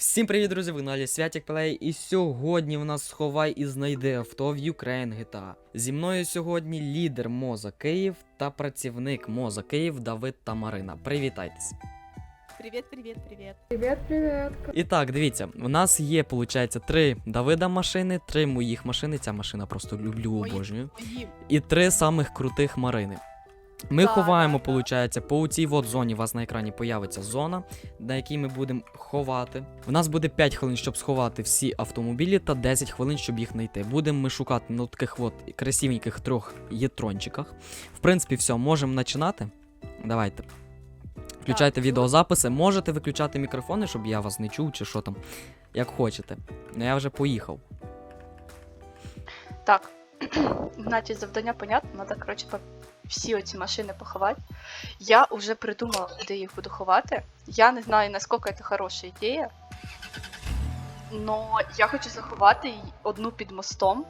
Всім привіт, друзі! Ви на Святік Плей, і сьогодні в нас сховай і знайди авто в Ukraine GTA. Зі мною сьогодні лідер Моза Київ та працівник Моза Київ Давид та Марина. Привітайтесь! Привет, привет, привет. Привет, привет. І так, дивіться, у нас є, виходить, три Давида машини, три моїх машини. Ця машина просто люблю, обожнюю. І три самих крутих Марини. Ми Да, ховаємо, да, да. виходить, по цій от зоні у вас на екрані появиться зона, на якій ми будемо ховати. У нас буде 5 хвилин, щоб сховати всі автомобілі, та 10 хвилин, щоб їх знайти. Будемо ми шукати на таких от красивеньких трьох єтрончиках. В принципі, все, можемо починати. Давайте. Включайте відеозаписи. Можете виключати мікрофони, щоб я вас не чув, чи що там, як хочете. Ну я вже поїхав. Так, значить, завдання понятно, треба, коротше, всі оці машини поховати. Я вже придумала, де їх буду ховати. Я не знаю, наскільки це хороша ідея. Но я хочу заховати одну під мостом,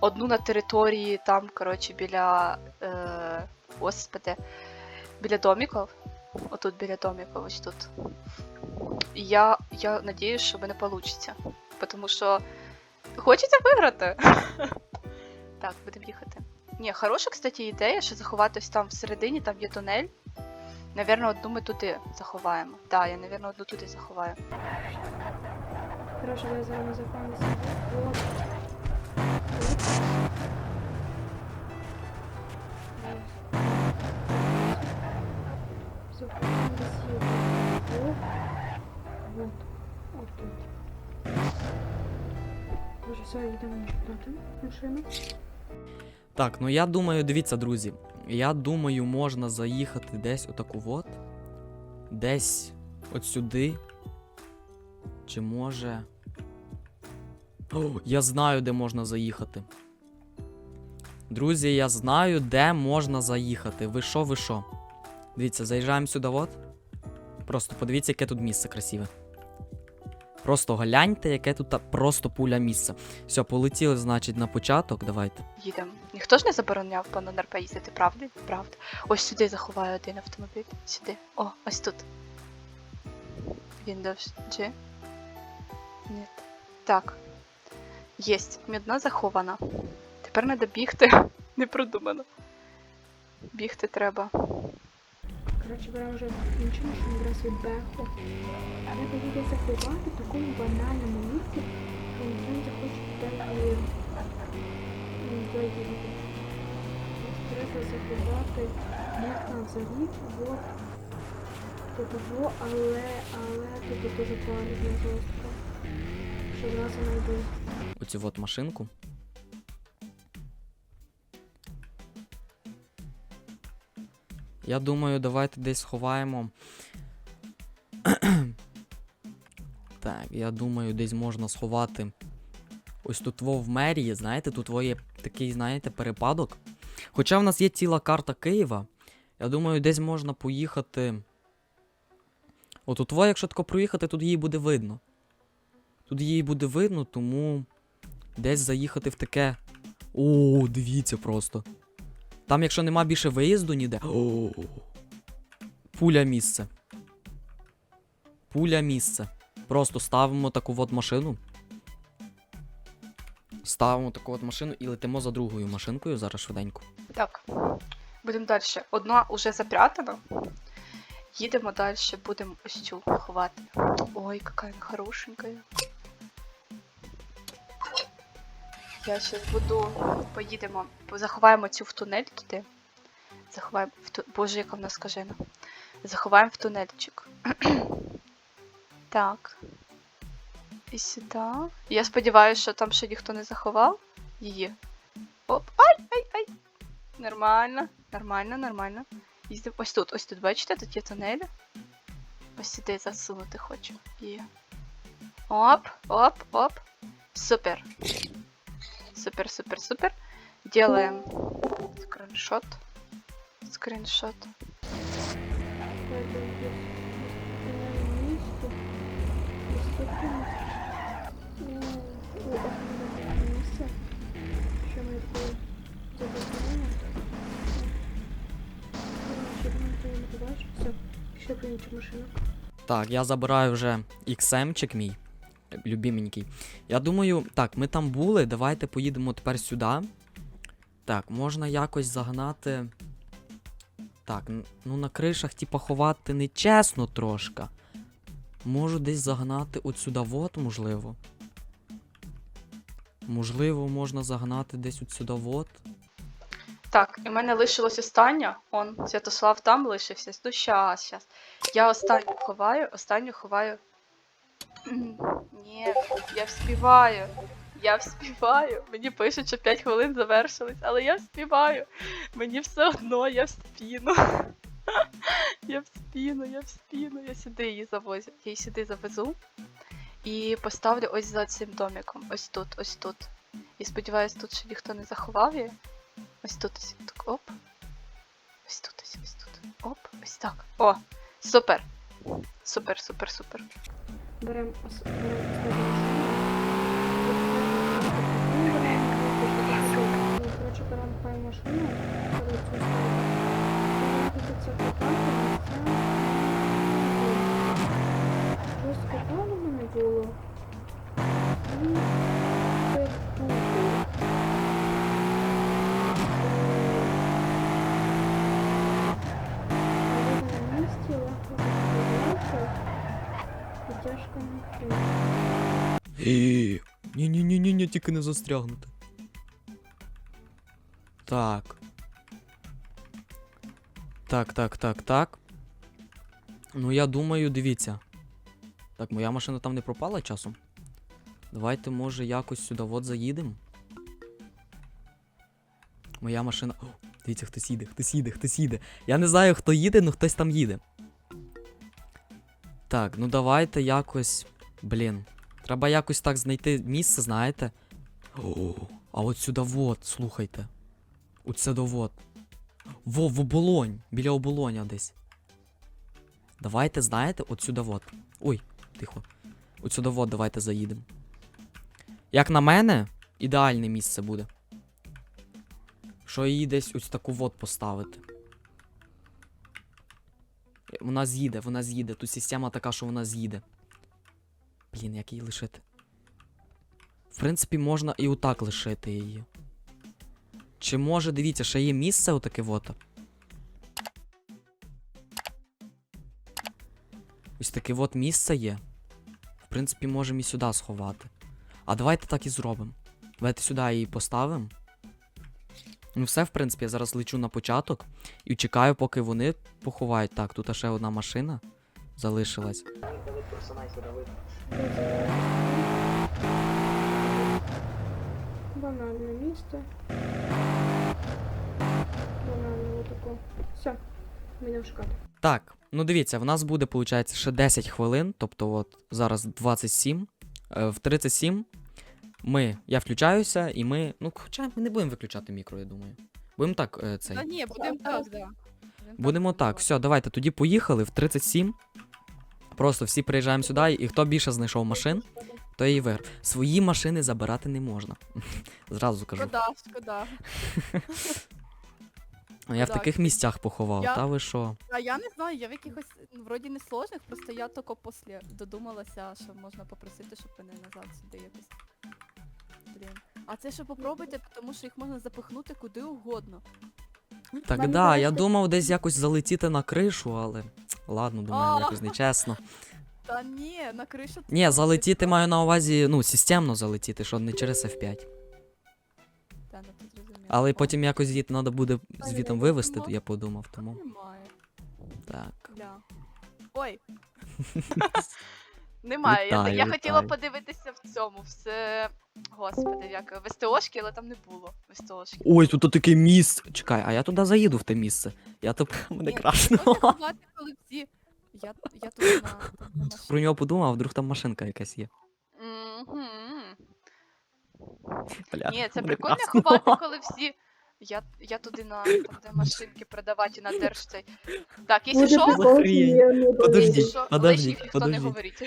одну на території там, коротше, біля. Е, господи, біля домиків. Отут біля домиків, ось тут. Я, я надіюсь, що в мене вийде. Тому що хочеться виграти. Так, будемо їхати. Ні, хороша, кстати, ідея, що заховати ось там всередині, там є тунель. Навірно, одну ми туди заховаємо. Так, я, навірно, одну туди заховаю. Хорошо, я зараз запам'ятаю. Боже, все, йдемо проти машину. Так, ну я думаю, дивіться, друзі. Я думаю, можна заїхати десь отаку от. Десь от сюди. Чи може. О, я знаю, де можна заїхати. Друзі, я знаю, де можна заїхати. Ви що, ви що? Дивіться, заїжджаємо сюди от. Просто подивіться, яке тут місце красиве. Просто гляньте, яке тут просто пуля місце. Все, полетіли, значить, на початок. Давайте. Їдемо. Ніхто ж не забороняв по НРП їздити, правда? Правда. Ось сюди заховаю один автомобіль. Сюди. О, ось тут. Windows G. Ні. Так. Єсть. Мідна захована. Тепер треба бігти. Не продумано. Бігти треба. Коротше, беремо вже іншу машину, беремо свій беху. Треба її заховати в такому банальному місці, що ніхто не захоче туди і заїхати. Треба заховати можна взагалі, от до того, але, але тут дуже погано жорстко. Що зразу знайду. Оцю от машинку. Я думаю, давайте десь сховаємо. так, я думаю, десь можна сховати. Ось тут во в мерії, знаєте, тут є такий, знаєте, перепадок. Хоча в нас є ціла карта Києва, я думаю, десь можна поїхати. Отут во, якщо тако проїхати, тут її буде видно. Тут її буде видно, тому десь заїхати в таке. О, дивіться просто. Там, якщо нема більше виїзду ніде. О, пуля місце. Пуля місце. Просто ставимо таку от машину. Ставимо таку от машину і летимо за другою машинкою зараз швиденько. Так. Будемо далі. Одна уже запрятана. Їдемо далі, будемо ось цю ховати. Ой, яка вона хорошенька. Я зараз буду. Поїдемо. Заховаємо цю в тунель туди. Заховаємо в ту... Боже, яка в нас скажена. Заховаємо в тунельчик. так. І сюди. Я сподіваюся, що там ще ніхто не заховав її. Оп, ай, ай, ай. Нормально, нормально, нормально. Їздив ось тут, ось тут, бачите, тут є тунель. Ось сюди засунути хочу. Є. Оп, оп, оп. Супер. Супер, супер, супер. Делаем скриншот. Скриншот. Так, я забираю вже XM-чик мій. Любименький. Я думаю, так, ми там були, давайте поїдемо тепер сюди. Так, можна якось загнати. Так, ну на кришах, типа, ховати нечесно трошки. Можу десь загнати от сюди, вот, можливо. Можливо, можна загнати десь от сюди, вот. Так, і в мене лишилось останнє. Он, Святослав там лишився. Ну, щас, щас. Я останню ховаю, останню ховаю. Ні, я вспіваю. Я вспіваю. Мені пишуть, що 5 хвилин завершились, але я вспіваю. Мені все одно, я в спіну. Я в спіну, я в спіну. Я сюди її завозю. Я її сюди завезу. І поставлю ось за цим домиком. Ось тут, ось тут. І сподіваюсь, тут ще ніхто не заховав її. Ось тут ось так, оп. Ось тут ось ось тут. Оп, ось так. О, супер. Супер, супер, супер. Беремо беремо. Ну, беремо машину, коли цю ставимо. Хочеться копати, це щось копало мене було. І це тут. Але на місці легко закривається. І тяжко не Ні-ні-ні-ні, тільки не застрягнути. Так. Так, так, так, так. Ну, я думаю, дивіться. Так, моя машина там не пропала часом. Давайте, може, якось сюди от заїдемо. Моя машина. О, дивіться, хтось їде, хтось їде, хтось їде. Я не знаю, хто їде, але хтось там їде. Так, ну давайте якось. Блін. Треба якось так знайти місце, знаєте. О, а от сюди вот, слухайте. Сюди вот. Во, в оболонь. Біля оболоня десь. Давайте, знаєте, от сюди. Ой, тихо. От сюди вот давайте заїдемо. Як на мене, ідеальне місце буде. Що її десь ось таку вот поставити. Вона з'їде, вона з'їде. Тут система така, що вона з'їде. Блін, як її лишити? В принципі, можна і отак лишити її. Чи може, дивіться, ще є місце отаке вот. Ось таке от місце є. В принципі, можемо і сюди сховати. А давайте так і зробимо. Давайте сюди її поставимо. Ну, все, в принципі, я зараз лечу на початок і чекаю, поки вони поховають. Так, тут ще одна машина залишилась. Банальне місце. Банальне отако. Все, ми йдемо шукати. Так, ну дивіться, в нас буде, виходить, ще 10 хвилин, тобто от зараз 27. Е, в 37 ми, я включаюся, і ми. Ну, хоча ми не будемо виключати мікро, я думаю. Будемо так, е, цей. Та ні, будемо так, да. Будемо так, все, давайте тоді поїхали в 37. Просто всі приїжджаємо сюди, і хто більше знайшов машин, то і виграв. Свої машини забирати не можна. Зразу кажу. Шкода, шкода. Я в таких місцях поховав, Я- та ви що? А я не знаю, я в якихось ну, вроді не сложних, просто я тільки після додумалася, що можна попросити, щоб мене назад сюди якось. Блін. А це ще попробуйте, тому що їх можна запихнути куди угодно. Так да, я думав десь якось залетіти на кришу, але. Ладно, думаю, якось нечесно. Та ні, на кришу. Ні, залетіти маю на увазі, ну, системно залетіти, що не через F5. Та, ну, тут зрозуміло. Але потім якось її треба буде звітом вивести, я подумав, тому. Немає. Так. Ой, Немає. Я, Вітаю, я хотіла вітаю. подивитися в цьому. Все. Господи, як в СТОшки, але там не було в Ой, тут таке місце. Чекай, а я туди заїду в те місце. Я тут мене ні, ховати, коли всі. Я, я тут на, на. Про нього подумав, а вдруг там машинка якась є. Мгм. Бля, Ні, це мене прикольно ховати, коли всі. Я, я туди на там, де машинки продавати на держцей. Так, якщо що, Охрень. Подождіть, якщо що, подождіть, ніхто не подождіть. говорить.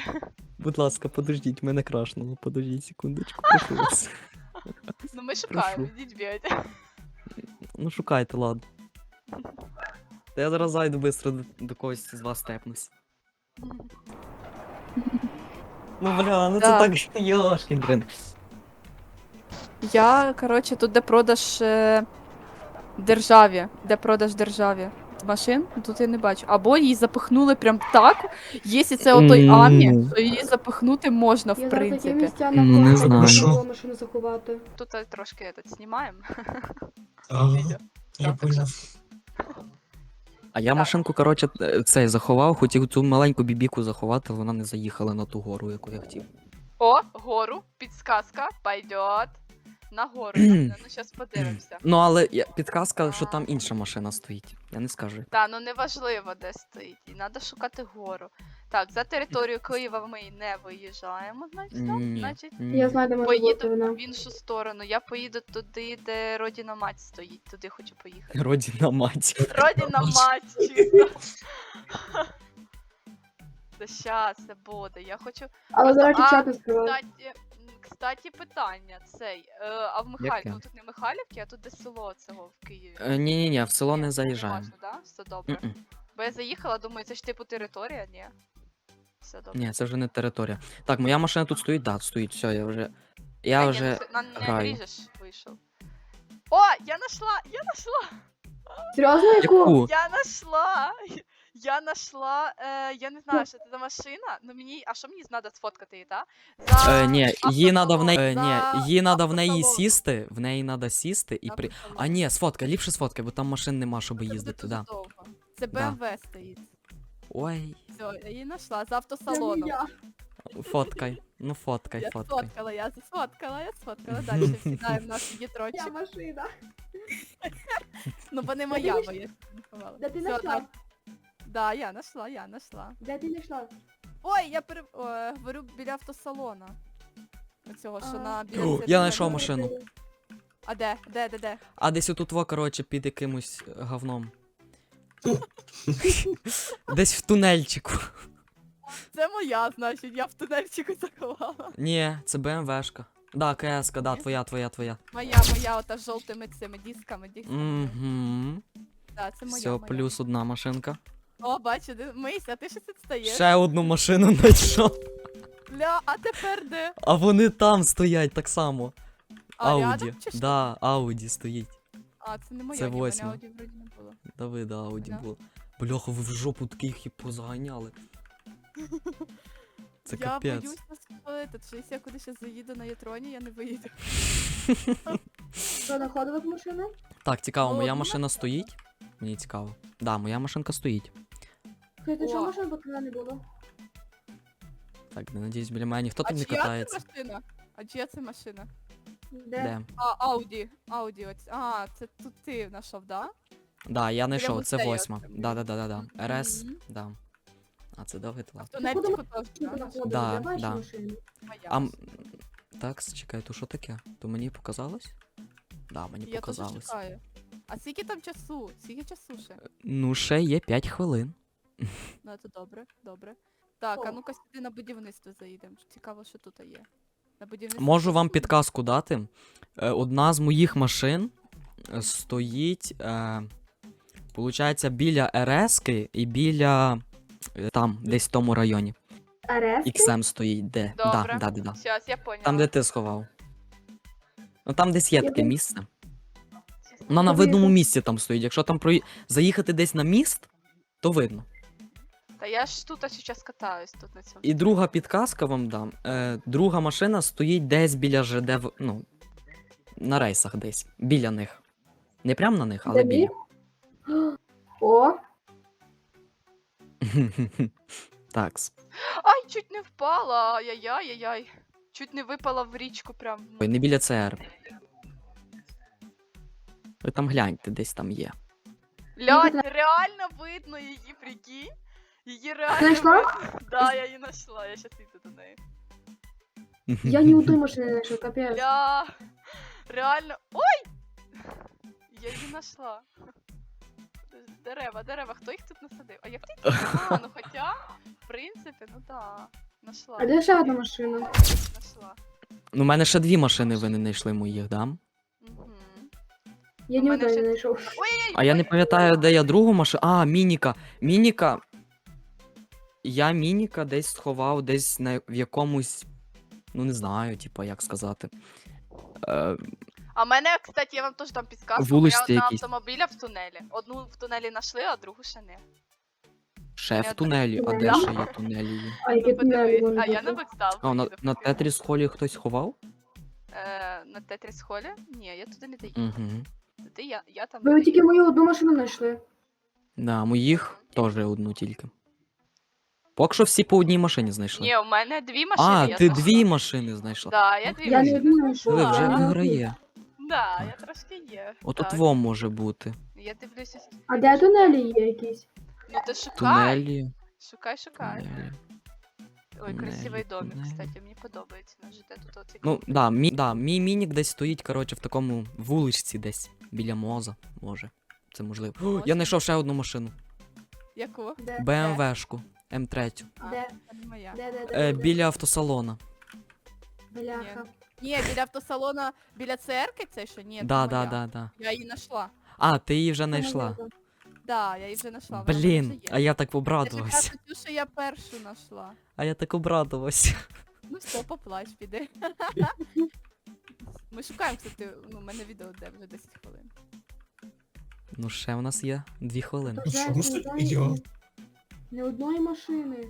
Будь ласка, подождіть, мене крашнуло. Подождіть секундочку, прошу вас. Ну ми шукаємо, Прошу. ідіть бігайте. Ну шукайте, ладно. Та я зараз зайду швидко до, до когось з вас тепнусь. Ну бля, ну Да. це так Йошкін блин. Я, коротше, тут де продаж е, державі. Де продаж державі машин, тут я не бачу. Або її запихнули прям так. Якщо це отой. Амі, то її запихнути можна, в Я принципі. місця Ну, не на знаю. щоб машину заховати. Тут е, трошки этот, знімаємо. Ага, Відео. я Так. А я Так. машинку, коротше, е, цей заховав, хотів цю маленьку бібіку заховати, вона не заїхала на ту гору, яку я хотів. О, гору, підсказка, пойдет. На гору, ну зараз подивимося. Ну, але я- підказка, що там інша машина стоїть. Я не скажу. Та, ну неважливо, де стоїть. І треба шукати гору. Так, за територію Києва ми не виїжджаємо, значить, так? Ні. Значить, ні. Я знаю, де може бути поїду вона. в іншу сторону. Я поїду туди, де родина мать стоїть. Туди хочу поїхати. Родина мать. Родина мать, чисто. Та щас це буде. Я хочу. Але, до речі, А, чат не скривав. Кстати, м, кстати, питання цей. Е, а в Михайлівці, Яке? ну тут не Михайлівки, а тут де село цього в Києві. Е, Ні-ні-ні, в село не заїжджаємо. можна, да? Все добре. М-м. Бо я заїхала, думаю, це ж типу територія, ні. Все добре. Ні, це вже не територія. Так, моя машина тут стоїть, так, стоїть, все, я вже. Я Та ні, вже. ну, на, не граю. ріжеш, вийшов. О, я нашла! Я нашла! Серйозно, яку? Яку? Я нашла! Я нашла, е, я не знаю, що це за машина, ну мені, а що мені треба сфоткати її, так? За Е, ні, їй надо в неї. Е, за ні, їй надо в неї автосалон. сісти, в неї надо сісти і при. А ні, сфоткай, ліпше сфоткай, бо там машин нема, щоб Це буде їздити, дуже да. довго. Це Да. BMW стоїть. Ой, Все, я її знайшла з Це автосалону. фоткай. Ну фоткай, Я фоткай. сфоткала, я сфоткала, я сфоткала. Далі сідаємо в наш Я дітрочок. машина. Ну, бо не моя, бо я не ховала. Ти Всьо, знайшла? да. Да, я знайшла, я знайшла. Де ти знайшла? Ой, я пере... О, говорю біля автосалона. Оцього, що А. на біля О, церкви. я знайшов машину. А де? Де, де, де? А десь отут, во, коротше, під якимось е, говном. Десь в тунельчику. Це моя, значить, я в тунельчику заховала. Ні, це БМВшка. Да, КС-ка, да, твоя, твоя, твоя. Моя, моя, ота з жовтими цими дисками, дисками. Угу. Да, це моя, Все, моя. плюс одна машинка. О, бачу, ди- Мися, а ти щось відстаєш. Ще одну машину знайшов. Ля, а тепер де? А вони там стоять так само. А, Ауді. рядом чи що? Да, Ауді стоїть. А, це не моя, Це ні, мене восьма. Ауді вроді не було. Давида Ауді Да. було. Бляха, ви в жопу таких і позаганяли. Це я капець. боюсь нас що якщо я кудись ще заїду на Ятроні, я не виїду. Що, знаходила машину? Так, цікаво, моя машина стоїть. Мені цікаво. Да, моя машинка стоїть. Ти що О. машин поки не було? Так, надіюсь, біля мене ніхто А тут не чия катається. це машина? А чия це машина? Де? Де? А, Ауді. Ауді, ось. А, це тут ти знайшов, да? Да, я знайшов, це музею восьма. оце. Да, да, да, да, да. РС, Мгм. да. А це Давид А Лав. в тунельчику теж, Ти да? Да, Я бачу да. машину. Моя. А м, так, чекай, то що таке? То мені показалось? Да, мені Я теж показалось. шукаю. А скільки там часу? Скільки часу ще? Ну, ще є 5 хвилин. Ну, це добре, добре. Так, а ну-ка сюди на будівництво заїдемо. Цікаво, що тут є. На будівництво. Можу вам підказку дати. Е, Одна з моїх машин е, стоїть, е, получається, біля РСки і біля е, там, десь в тому районі. РС? XM стоїть, де? Добре. Да, да, да, да. Зараз, я поняла. Там, де ти сховав. Ну там десь є Я таке місце. Вона на видному місці там стоїть. Якщо там прої... заїхати десь на міст, то видно. Та я ж тут зараз катаюсь тут на цьому. І друга підказка вам дам. Е, друга машина стоїть десь біля ЖД, в- ну, на рейсах десь. Біля них. Не прямо на них, але Де біля. О, Такс. Ай, чуть не впала. Ай-яй-яй-яй. Чуть не випала в річку прям. Ой, не біля ЦР. Ви там гляньте, десь там є. Лядь, реально видно її, прикинь. Її реально Знайшла? Да, я її знайшла, я щас йду до неї. я ні у той машини не знайшов, капець. Ля, реально. Ой! Я її знайшла. Дерева, дерева, хто їх тут насадив? А як ти? А, ну хоча, в принципі, ну да. Нашла. А де ще одна машина? Нашла. Ну, у мене ще дві машини ви не знайшли моїх, да? Угу. Я ні мене одної ще- не знайшов. Ой-ой-ой! А я не пам'ятаю, де я другу машину. А, Мініка. Мініка. Я мініка десь сховав, десь на в якомусь. Ну не знаю, типа, як сказати. Е, А мене, кстати, я вам теж там підказку. Я на якісь. автомобіля в тунелі. Одну в тунелі знайшли, а другу ще не. ще в тунелі, а де ще є тунелі? є? А яке Ну, подивись. вони А я на тут? вокзал. А, на, поїду, на. Тетріс холі хтось ховав? Е, на Тетріс холі? Ні, я туди не даю. Угу. Туди я, я там Ви не тільки мою одну машину знайшли. Да, моїх теж одну тільки. Поки що всі по одній машині знайшли. Ні, у мене дві машини. а, я ти знайшла. дві машини знайшла. Да, я дві Я не машини. одну знайшла. Диви, вже не виграє. Да, я трошки є. Ото так. тво може бути. Я дивлюся. А де тунелі є якісь? Ну ти шукай. Тунелі. Шукай, шукай. тунелі. Ой, красивий домик, тунелі. кстати, мені подобається тут оцей. Ну, да, мій, да, мій мінік десь стоїть, коротше, в такому вуличці десь. Біля моза, може. Це можливо. О, я знайшов ще одну машину. Яку? Де? БМВшку. М3. А, Де? моя. Де, де, де? Е, де? біля автосалона. Бляха. Ні, біля автосалона, біля церкви це що? Ні, Да, це да, моя. да, да. Я її знайшла. А, ти її вже знайшла. да. Да, я її вже знайшла. вона Блін, є. а я так Я обрадувався. ж кажу, що я першу знайшла. А я так обрадувався. Ну все, поплач, піди. Ми шукаємо, кстати, ну, у мене відео де вже 10 хвилин. Ну, ще в нас є дві хвилини. То що, знаю, відео? Не одної машини.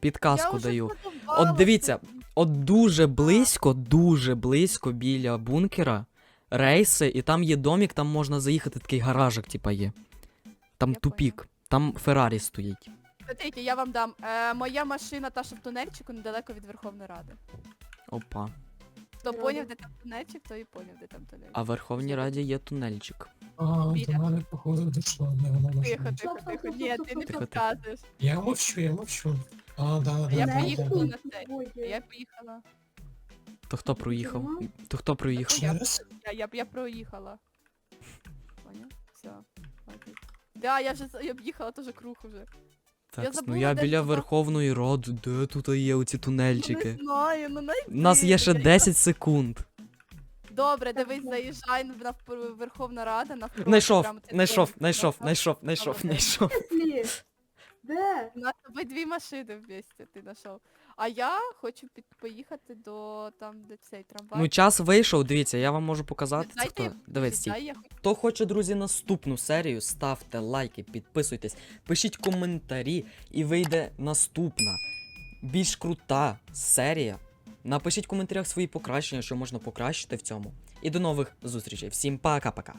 Підказку даю. От дивіться. От дуже близько, дуже близько біля бункера рейси, і там є домік, там можна заїхати, такий гаражик, типа є. Там Я тупік, там Феррарі стоїть. Смотрите, я вам дам. Е, моя машина, та що в тунельчику, недалеко від Верховної Ради. Опа. Хто поняв, де там тунельчик, той і поняв, де там тунельчик. А в Верховній Раді є тунельчик. А, до мене походу дійшло, не вона може Тихо, тихо, тихо. Ні, ти не стоп. підказуєш. Я мовчу, я мовчу. А, да, да, я да, поїхала на да. цей. Я поїхала. То хто проїхав? То хто проїхав? Раз? Я, я, я проїхала. Поняв? Все. Да, я вже я об'їхала теж круг уже. Так, ну забула, я де біля туди. Верховної Ради, де тут є оці Ну, тунельчики? Не знаю, ну найди. У нас є ще 10 секунд. Добре, дивись, заїжджай на в- Верховна Рада навпроти. Знайшов, прямо цей знайшов, знайшов, Добре. знайшов. Слід. Де? У нас обидві машини вместе ти знайшов. А я хочу під, поїхати до там, де цей трамвай. Ну, час вийшов, дивіться, я вам можу показати. Це Дайте- хто? Дивись, стій. Дай я хоч- Хто хоче, друзі, наступну серію, ставте лайки, підписуйтесь, пишіть коментарі, і вийде наступна, більш крута серія. Напишіть в коментарях свої покращення, що можна покращити в цьому. І до нових зустрічей. Всім пока-пока.